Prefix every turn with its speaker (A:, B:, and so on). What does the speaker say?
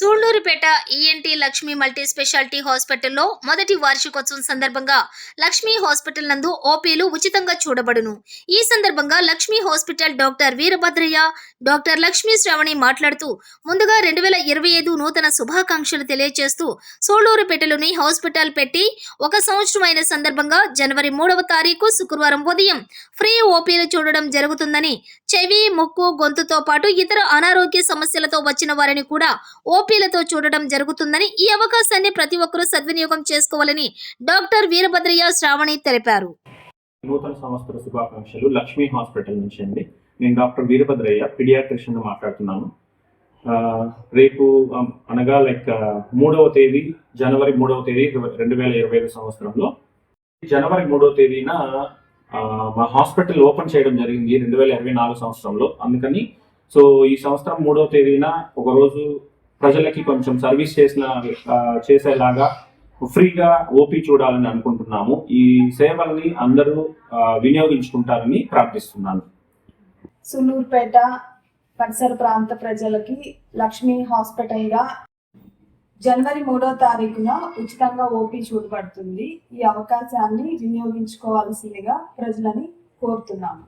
A: Sullurpeta ENT Lakshmi multi speciality హాస్పిటల్లో మొదటి వార్షికోత్సవం సందర్భంగా లక్ష్మీ హాస్పిటల్ నందు ఓపీలు ఉచితంగా చూడబడును. ఈ సందర్భంగా Lakshmi hospital doctor Veerabhadraiah doctor Lakshmi Sravani మాట్లాడుతూ ముందుగా రెండు వేల ఇరవై ఐదు నూతన శుభాకాంక్షలు తెలియజేస్తూ సూళ్ళూరుపేటలోని హాస్పిటల్ పెట్టి ఒక సంవత్సరం అయిన సందర్భంగా జనవరి మూడవ తారీఖు శుక్రవారం ఉదయం ఫ్రీ ఓపీలు చూడడం జరుగుతుందని చెవి ముక్కు గొంతుతో పాటు ఇతర అనారోగ్య సమస్యలతో వచ్చిన వారిని కూడా ఓపీలతో చూడడం జరుగుతుందని ఈ అవకాశాన్ని ప్రతి ఒక్కరూ సద్వినియోగం చేసుకోవాలని డాక్టర్ వీరభద్రయ్య శ్రావణి తెలిపారు.
B: నూతన సంవత్సర శుభాకాంక్షలు లక్ష్మీ హాస్పిటల్ నుంచి అండి. నేను డాక్టర్ వీరభద్రయ్య పిడియాట్రిషియన్ మాట్లాడుతున్నాను. రేపు అనగా లైక్ మూడవ తేదీ జనవరి మూడవ తేదీ రెండు వేల ఇరవై ఐదు సంవత్సరంలో. జనవరి మూడవ తేదీన మా హాస్పిటల్ ఓపెన్ చేయడం జరిగింది రెండు వేల ఇరవై నాలుగు సంవత్సరంలో. అందుకని సో ఈ సంవత్సరం మూడవ తేదీన ఒకరోజు ప్రజలకి కొంచెం సర్వీస్ చేసిన చేసేలాగా ఫ్రీగా ఓపీ చూడాలని అనుకుంటున్నాము. ఈ సేవల్ని అందరూ వినియోగించుకుంటారని ప్రార్థిస్తున్నాను.
C: సులూర్పేట పరిసర ప్రాంత ప్రజలకి లక్ష్మీ హాస్పిటల్గా జనవరి మూడో తారీఖున ఉచితంగా ఓపీ చూడబడుతుంది. ఈ అవకాశాన్ని వినియోగించుకోవాల్సిందిగా ప్రజలని కోరుతున్నాము.